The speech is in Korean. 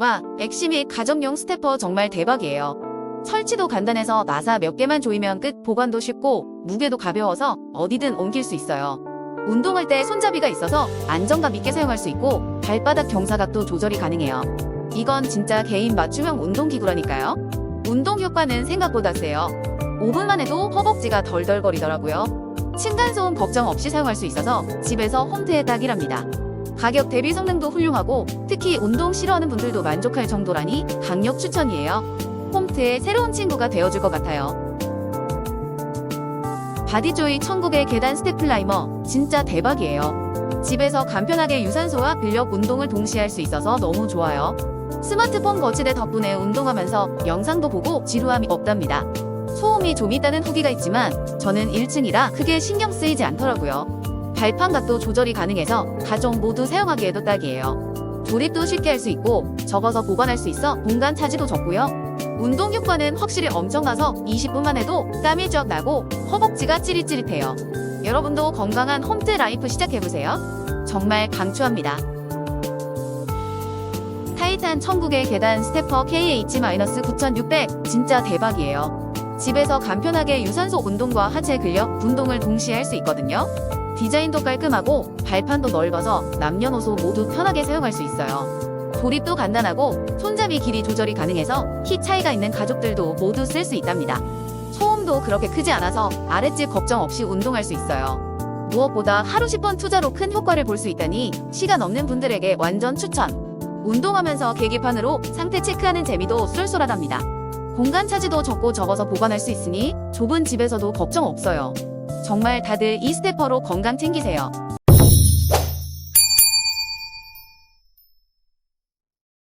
와, 엑시 및 가정용 스태퍼 정말 대박이에요. 설치도 간단해서 나사 몇 개만 조이면 끝, 보관도 쉽고 무게도 가벼워서 어디든 옮길 수 있어요. 운동할 때 손잡이가 있어서 안정감 있게 사용할 수 있고 발바닥 경사각도 조절이 가능해요. 이건 진짜 개인 맞춤형 운동기구라니까요. 운동 효과는 생각보다 세요. 5분만 해도 허벅지가 덜덜거리더라고요. 층간소음 걱정 없이 사용할 수 있어서 집에서 홈트에 딱이랍니다. 가격 대비 성능도 훌륭하고 특히 운동 싫어하는 분들도 만족할 정도라니 강력 추천이에요. 홈트의 새로운 친구가 되어줄 것 같아요. 바디조이 천국의 계단 스텝클라이머 진짜 대박이에요. 집에서 간편하게 유산소와 근력 운동을 동시에 할 수 있어서 너무 좋아요. 스마트폰 거치대 덕분에 운동하면서 영상도 보고 지루함이 없답니다. 소음이 좀 있다는 후기가 있지만 저는 1층이라 크게 신경 쓰이지 않더라고요. 발판 각도 조절이 가능해서 가족 모두 사용하기에도 딱이에요. 조립도 쉽게 할 수 있고 접어서 보관할 수 있어 공간 차지도 적고요. 운동 효과는 확실히 엄청나서 20분만 해도 땀이 쫙 나고 허벅지가 찌릿찌릿해요. 여러분도 건강한 홈트 라이프 시작해보세요. 정말 강추합니다. 타이탄 천국의 계단 스태퍼 KH-9600 진짜 대박이에요. 집에서 간편하게 유산소 운동과 하체 근력 운동을 동시에 할 수 있거든요. 디자인도 깔끔하고 발판도 넓어서 남녀노소 모두 편하게 사용할 수 있어요. 조립도 간단하고 손잡이 길이 조절이 가능해서 키 차이가 있는 가족들도 모두 쓸 수 있답니다. 소음도 그렇게 크지 않아서 아랫집 걱정 없이 운동할 수 있어요. 무엇보다 하루 10번 투자로 큰 효과를 볼 수 있다니 시간 없는 분들에게 완전 추천. 운동하면서 계기판으로 상태 체크하는 재미도 쏠쏠하답니다. 공간 차지도 적고 적어서 보관할 수 있으니 좁은 집에서도 걱정 없어요. 정말 다들 이 스태퍼로 건강 챙기세요.